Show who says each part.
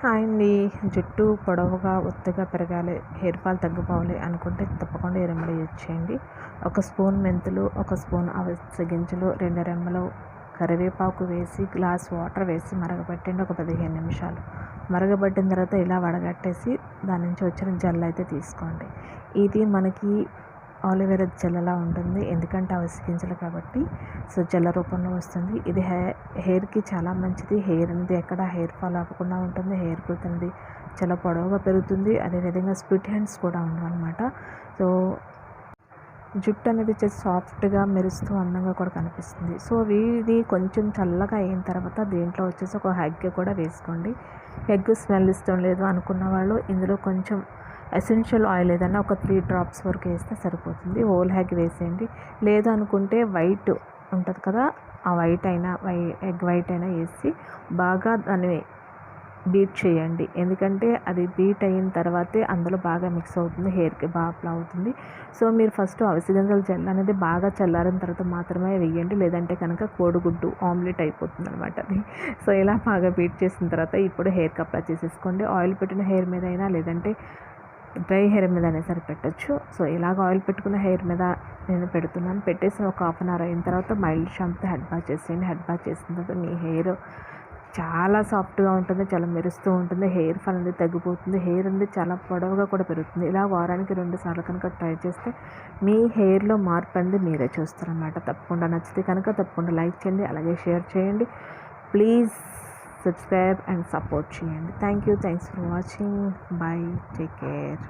Speaker 1: Hi అండి జుట్టు పొడవుగా ఒత్తుగా పెరగాలి హెయిర్ ఫాల్ తగ్గిపోవాలి అనుకుంటే తప్పకుండా ఈ రెమెడీ యూజ్ చేయండి. ఒక స్పూన్ మెంతులు ఒక స్పూన్ అవిసె గింజలు రెండు రెమ్మలు కరివేపాకు వేసి గ్లాస్ వాటర్ వేసి మరగబెట్టండి ఒక పదిహేను నిమిషాలు. మరగబెట్టిన తర్వాత ఇలా వడగట్టేసి దాని నుంచి వచ్చిన జల్లు అయితే తీసుకోండి. ఇది మనకి ఆలివేరా జెల్లలా ఉంటుంది. ఎందుకంటే అవిసె గింజలు కాబట్టి. సో జెల్ల రూపంలో వస్తుంది. ఇది హెయిర్ హెయిర్కి చాలా మంచిది. హెయిర్ అనేది ఎక్కడ హెయిర్ ఫాల్ అవ్వకుండా ఉంటుంది. హెయిర్ గ్రోత్ అనేది చాలా పొడవుగా పెరుగుతుంది. అదేవిధంగా స్ప్లిట్ హ్యాండ్స్ కూడా ఉండవు అనమాట సో జుట్టు అనేది వచ్చేసి సాఫ్ట్గా మెరుస్తూ అందంగా కూడా కనిపిస్తుంది. సో ఇది కొంచెం చల్లగా అయిన తర్వాత దీంట్లో వచ్చేసి ఒక హెగ్ కూడా వేసుకోండి. హెగ్ స్మెల్ ఇష్టం లేదు అనుకున్న వాళ్ళు ఇందులో కొంచెం ఎసెన్షియల్ ఆయిల్ ఏదైనా ఒక త్రీ డ్రాప్స్ వరకు వేస్తే సరిపోతుంది. హోల్ హ్యాగ్ వేసేయండి. లేదు అనుకుంటే వైట్ ఉంటుంది కదా ఆ వైట్ అయినా వై ఎగ్ వైట్ అయినా వేసి బాగా దాన్ని బీట్ చేయండి. ఎందుకంటే అది బీట్ అయిన తర్వాతే అందులో బాగా మిక్స్ అవుతుంది హెయిర్కి బాగా అప్లై అవుతుంది. సో మీరు ఫస్ట్ అవిసి గంజల జెల్ అనేది బాగా చల్లారిన తర్వాత మాత్రమే వేయండి. లేదంటే కనుక కోడిగుడ్డు ఆమ్లెట్ అయిపోతుంది అనమాట అది. సో ఇలా బాగా బీట్ చేసిన తర్వాత ఇప్పుడు హెయిర్కి అప్లై చేసేసుకోండి. ఆయిల్ పెట్టిన హెయిర్ మీద అయినా లేదంటే డ్రై హెయిర్ మీద అయినా సరే పెట్టచ్చు సో ఇలాగ ఆయిల్ పెట్టుకున్న హెయిర్ మీద నేను పెడుతున్నాను. పెట్టేసి ఒక హాఫ్ అన్ అవర్ అయిన తర్వాత మైల్డ్ షాంపూ హెడ్ బాత్ చేసేయండి హెడ్ బాత్ చేసిన తర్వాత మీ హెయిర్ చాలా సాఫ్ట్గా ఉంటుంది. చాలా మెరుస్తూ ఉంటుంది. హెయిర్ ఫాల్ అనేది తగ్గిపోతుంది. హెయిర్ అనేది చాలా పొడవుగా కూడా పెరుగుతుంది. ఇలా వారానికి రెండు సార్లు కనుక ట్రై చేస్తే మీ హెయిర్లో మార్పు అనేది మీరే చూస్తారన్నమాట. తప్పకుండా నచ్చితే కనుక తప్పకుండా లైక్ చేయండి. అలాగే షేర్ చేయండి. Please సబ్స్క్రైబ్ అండ్ సపోర్ట్ చేయండి thank you thanks for watching bye take care